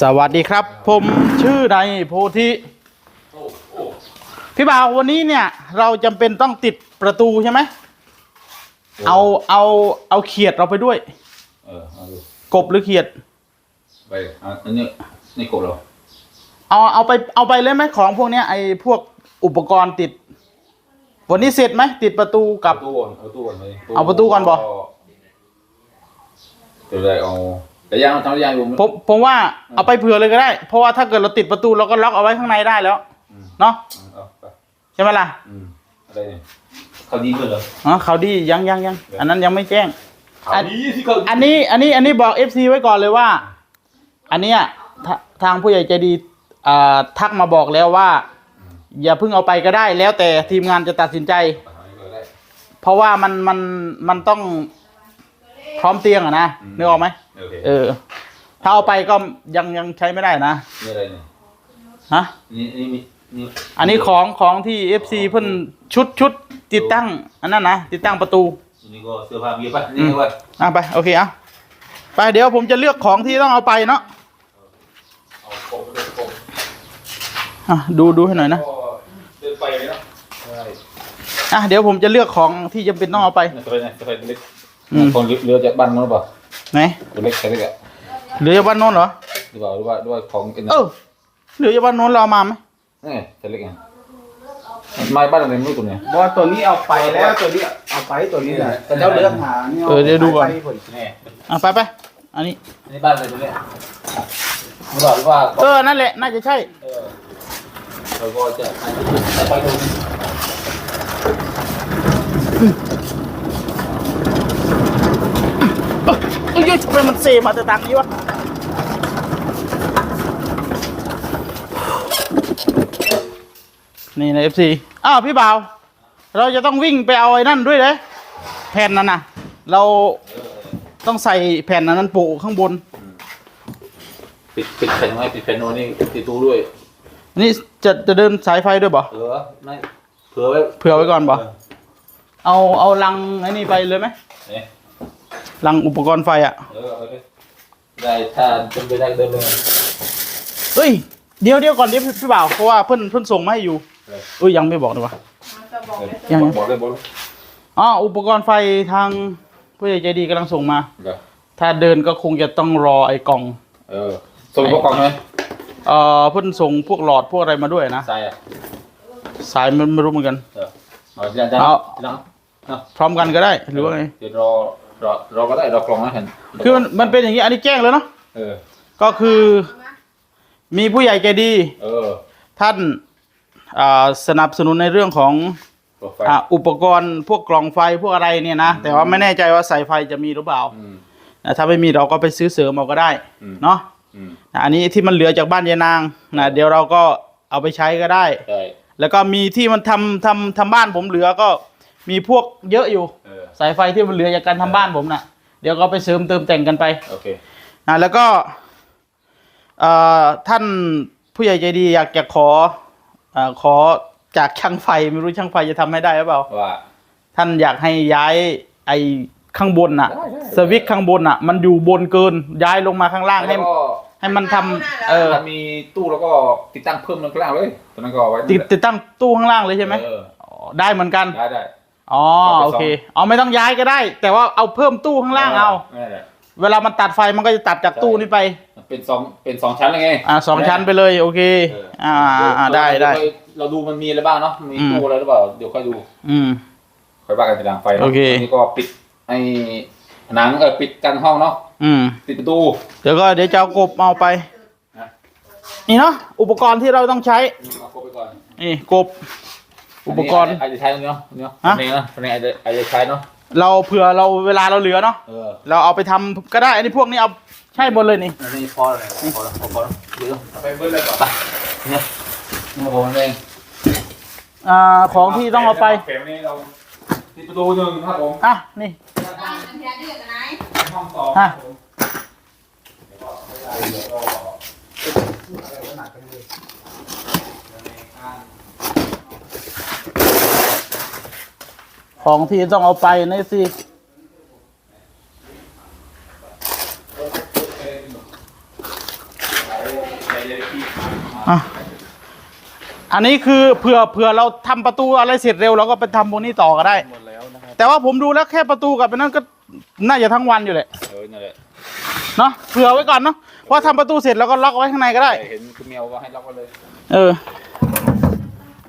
สวัสดีครับ ผมชื่อนายโพธิพี่บ่าววันนี้เนี่ย เราจำเป็นต้องติดประตูใช่ไหมเอาเอาเอาเขียดเราไปด้วย เออเอาดูกบหรือเขียด ไปอะอันนี้นี่กบเหราเอาเอาไปเอาไปเลยไหมของพวกเนี้ยไอ้พวกอุปกรณ์ติด วันนี้เสร็จไหมติดประตูกับเอาตู้ก่อนเอาตู้ก่อนเลยเอาประตูก่อนบ่เดี๋ยวได้เอา แต่ยังทำได้ยังอยู่ผมผมว่าเอาไปเผื่อเลยก็ได้ เพราะว่าถ้าเกิดเราติดประตูเราก็ล็อกเอาไว้ข้างในได้แล้วอืมเนาะเอาไปใช่ไหมล่ะอืมอะไรเนี่ยเขาดีขึ้นเหรออ๋อเขาวดียังยังยังอันนั้นยังไม่แจ้งเขาดีที่เขาอันนี้อันนี้อันนี้บอก FC ไว้ก่อนเลยว่า อันเนี้ยทาทางผู้ใหญ่ใจดีอ่าทักมาบอกแล้วว่า อย่าเพิ่งเอาไปก็ได้ แล้วแต่ทีมงานจะตัดสินใจเอาอันนี้ก็ได้เพราะว่ามันมันมันต้องพ ร้อมเตียงอะนะอืม นึกออกไหมโอเคเออ ถ้าเอาไปก็ยังยังใช้ไม่ได้นะนี่อะไรเนี่ยฮะนี่นี่มีนี่อันนี้ของของที่ FC เพิ่นชุดชุดติดตั้งอันนั้นนะติดตั้งประตูอันนี้ก็เสื้อผ้ามีป่ะนี่ไว้อะไปโอเคเอาไปเดี๋ยวผมจะเลือกของที่ต้องเอาไปเนาะเอากบไปเลยกบอะดูดูให้หน่อยนะก็เดินไปเลยเนาะใช่อะเดี๋ยวผมจะเลือกของที่จำเป็นต้องเอาไปเนี่ยจะไปไหนจะไปเล็ก อืมคนเรือจากบ้านมั้งหรือเปล่าไหนตัวเล็กแค่เล็กอะเหลือจากบ้านโน้นเหรอหรือเปล่าหรือว่าหรือว่าของกินนะเออเหลือจากบ้านโน้นเราเอามาไหมนี่แค่เล็กไงไม้บ้านอะไรไม่รู้ตัวเนี่ยบอสตัวนี้เอาไปแล้วตัวนี้เอาไปตัวนี้แหละแต่เจ้าเลือกหานี่เออเดี๋ยวดูก่อนไปผลนี่อะไปไปอันนี้อันนี้บ้านอะไรตัวเนี้ยหรือเปล่าหรือว่าเออนั่นแหละน่าจะใช่เออเราก็จะอันนี้ไปดูเอ้ ยทำไมมันเซมาแต่ทางนี้วะนี่นะเอฟซีอ้าวพี่บ่าว เราจะต้องวิ่งไปเอาไอ้นั่นด้วยเลยแผ่นนั้นน่ะเราต้องใส่แผ่นนั้นโปะข้างบน ปิดปิดแผ่นไว้ปิดแผ่นโน่นนี่ติดตู้ด้วย นี่จะจะเดินสายไฟด้วยบ่เผื่อไม่เผื่อไว้เผื่อไว้ก่อนบ่เอาเอาลังไอ้นี่ไปเลยไหมเนี่ย ลังอุปกรณ์ไฟอะ เออเอาไปเลยได้ถ้าจำเป็นได้เดินเลย เฮ้ย เดี๋ยวเดี๋ยวก่อนเดี๋ยวพี่บ่าวเพราะว่าเพิ่นเพิ่นส่งมาให้อยู่เอ้ยยังไม่บอกเลยวะยัง บอกเลยบอกเลยอ๋ออุปกรณ์ไฟทางผู้ใหญ่ใจดีกำลังส่งมา เดี๋ยวถ้าเดินก็คงจะต้องรอไอ้กล่อง เออส่งพวกกล่องไหมเอ่อเพิ่นส่งพวกหลอดพวกอะไรมาด้วยนะ ใส่อะสายมันไม่รู้เหมือนกัน เออเอาจานจานเอา จานเอาพร้อมกันก็ได้หรือว่าไงเดี๋ยวรอ รอรอก็ได้รอกล่องนะเห็นคือมันมันเป็นอย่างนี้อันนี้แจ้งแล้วเนาะเออ ก็คือมีผู้ใหญ่ใจดี เออท่านอ่าสนับสนุนในเรื่องของโปรไฟอ่าล์อุปกรณ์พวกกล่องไฟพวกอะไรเนี่ยนะ แต่ว่าไม่แน่ใจว่าสายไฟจะมีหรือเปล่าอืม นะถ้าไม่มีเราก็ไปซื้อเสริมเอาก็ได้อืม เนาะอืมนะอันนี้ที่มันเหลือจากบ้านยายนางนะเดี๋ยวเราก็เอาไปใช้ก็ได้ได้แล้วก็มีที่มันทำทำทำบ้านผมเหลือก็มีพวกเยอะอยู่เออ สายไฟที่มันเหลือจากการทำบ้านผมนะ่ะ เดี๋ยวก็ไปเสริมเติมแต่งกันไป โอเค นะแล้วก็เอ่อท่านผู้ใหญ่ใจดีอยากจะขอเอ่อขอจากช่างไฟไม่รู้ช่างไฟจะทำให้ได้หรือเปล่า ว่า ท่านอยากให้ย้ายไอ้ข้างบนน่ะได้ได้ สวิตช์ข้างบนน่ะ มันอยู่บนเกินย้ายลงมาข้างล่างให้แล้วก็ให้มันทำเออถ้ามีตู้แล้วก็ติดตั้งเพิ่มลงข้างล่างเลยตอนนั้นก็เอาไว้ติดติดตั้งตู้ข้างล่างเลยใช่ไหมเอออ๋อได้เหมือนกัน ได้ได้ อ๋อเอาไปโอเคซ่อมเอาไม่ต้องย้ายก็ได้ แต่ว่าเอาเพิ่มตู้ข้างล่างเอา นั่นแหละเวลามันตัดไฟมันก็จะตัดจากตู้นี้ไป เป็นสองเป็นสองชั้นเลยไงอ่าสองชั้นไปเลยโอเค เอออ่าอ่าอ่าได้ได้เยวเราดูมันมีอะไรบ้างเนาะมีอืมตู้อะไรหรือเปล่าเดี๋ยวค่อยดู อืม ค่อยว่ากันทีหลังไฟเนาะโอเค นนี่ก็ปิดไอ้ผนังเออปิดกันห้องเนาะอืม ปิดประตู เดี๋ยวก็เดี๋ยวจะเอากบเอาไปนะนี่เนาะอุปกรณ์ที่เราต้องใช้ เอาเข้าไปก่อนนี่กบ อุปกรณ์อาจจะใช้ตรงนี้เนาะเนาะฮะนี่เนาะนี่อาจจะอาจจะใช้เนาะเราเผื่อเราเวลาเราเหลือเนาะเออเราเอาไปทำก็ได้อันนี้พวกนี้เอาใช่หมดเลยนี่อันนี้พอเลยพอแล้วพอแล้วเดี๋ยวไปเบิ้ลเลยก่อนไปเนี่ยนี่ผมเองอ่าของที่ต้องเอาไปเข็มนี้เราปิดประตูหนึ่งครับผมอะนี่ห้องสองครับผม ของที่ต้องเอาไปนี่สิจะได้ขี้อะอันนี้คือเผื่อเผื่อเราทำประตูอะไรเสร็จเร็วเราก็ไปทำพวกนี้ต่อก็ได้ หมดแล้วนะครับ แต่ว่าผมดูแล้วแค่ประตูกับอันนั้นก็น่าจะทั้งวันอยู่แหละเออนั่นแหละ เนาะเผื่อไว้ก่อนเนาะ เพราะทำประตูเสร็จแล้วก็ล็อกไว้ข้างในก็ได้แต่เห็นคุณเมียวก็ให้ล็อกไว้เลย เออ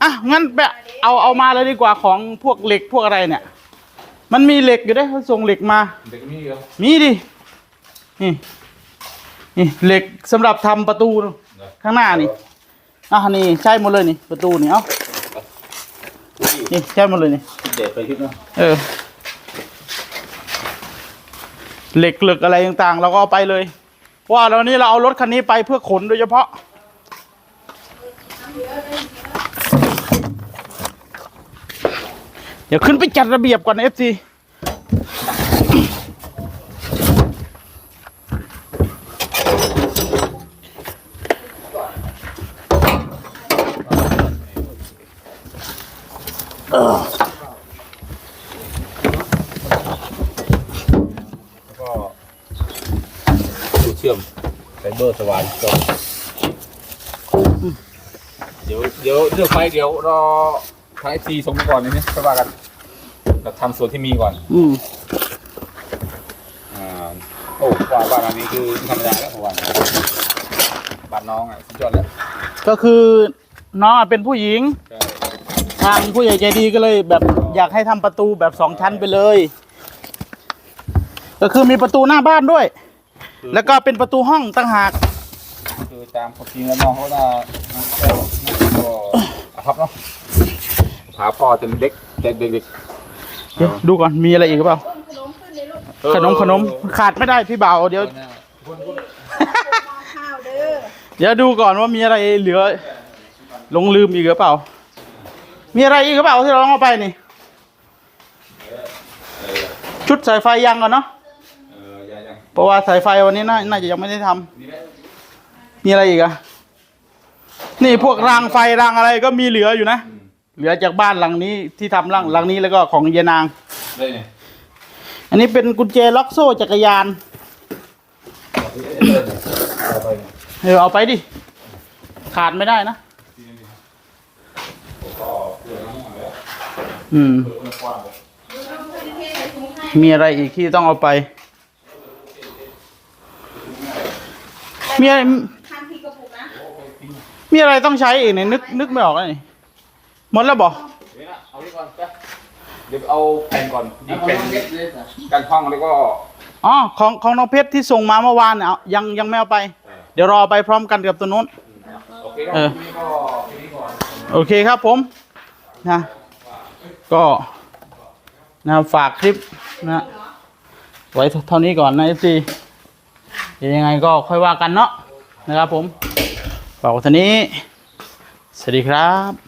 อะงั้นไปเอาเอามาเลยดีกว่าของพวกเหล็กพวกอะไรเนี่ย มันมีเหล็กอยู่ได้เขาส่งเหล็กมา เด็กมีเหรอมีดินี่นี่เหล็กสำหรับทำประตูข้างหน้านี่อะนี่ใช่หมดเลยนี่ประตูนี่เอ้านี่ใช่หมดเลยนี่ เด็กไปคิดเนาะเออ เหล็กเหล็กอะไรต่างๆ เราก็เอาไปเลยเพราะว่าเรานี้เราเอารถคันนี้ไปเพื่อขนโดยเฉพาะ เดี๋ยวขึ้นไปจัดระเบียบก่อนเอฟซีแล้วก็ดูเชื่อมไฟเบอร์สว่านก็เดี๋ยวเดี๋ยวเรื่องไฟเดี๋ยวรอ ทางไอซีส่งมาก่อนนี่ค่อยว่ากันเราทำส่วนที่มีก่อนอืมอ่าโอ้ว่าบ้านอันนี้คือธรรมดาแล้วผมว่าบ้านน้องอะสุดยอดแล้วก็คือน้องอะเป็นผู้หญิง ใช่ทางผู้ใหญ่ใจดีก็เลยแบบอยากให้ทำประตูแบบสองชั้นไปเลย ก็คือมีประตูหน้าบ้านด้วยคือแล้วก็เป็นประตูห้องต่างหาก คือตามความจริงแล้วน้องเขาน่าก็ก็อาภัพเนาะ ผาพ่อเป็นเด็กเด็กเด็กเด็กเดี๋ยวดูก่อนมีอะไรอีกหรือเปล่า ขนมขนมขาดไม่ได้พี่บ่าวเดี๋ยว ข้าวเด้อเดี๋ยวดูก่อนว่ามีอะไรเหลือลงลืมอีกหรือเปล่า มีอะไรอีกหรือเปล่าที่เราต้องเอาไปนี่ ชุดสายไฟยังก่อนเนาะเออยังยังเพราะว่าสายไฟวันนี้น่าน่าจะยังไม่ได้ทำนี่แหละมีอะไรอีกอะนี่พวกรางไฟรางอะไรก็มีเหลืออยู่นะ เหลือจากบ้านหลังนี้ที่ทำหลังหลังนี้แล้วก็ของเยนาง ได้เนี่ยอันนี้เป็นกุญแจล็อกโซ่จักรยานเอาไปเนี่ยเออเอาไปดิ ขาดไม่ได้นะอืมมีอะไรอีกที่ต้องเอาไป มีอะไรทานทีกระปุกนะ มีอะไรต้องใช้อีกเนี่ยนึกนึกไม่ออกเลยนี่ หมดแล้วบอกเดี๋ยวนะเอาไว้ก่อนไปเดี๋ยวเอาแผ่นก่อนยิงแผ่นกันห้องแล้วก็อ๋อของของน้องเพชรที่ส่งมาเมื่อวานเนี่ยเอายังยังไม่เอาไป เดี๋ยวรอไปพร้อมกันกับตัวนู้น โอเคเออ ทีนี้ก็ทีนี้ก่อน โอเคครับผมนะก็นะฝากคลิปนะไว้เท่านี้ก่อนนะเอฟซีเดี๋ยวยังไงก็ค่อยว่ากันเนาะนะครับผมฝากไว้เท่านี้ สวัสดีครับ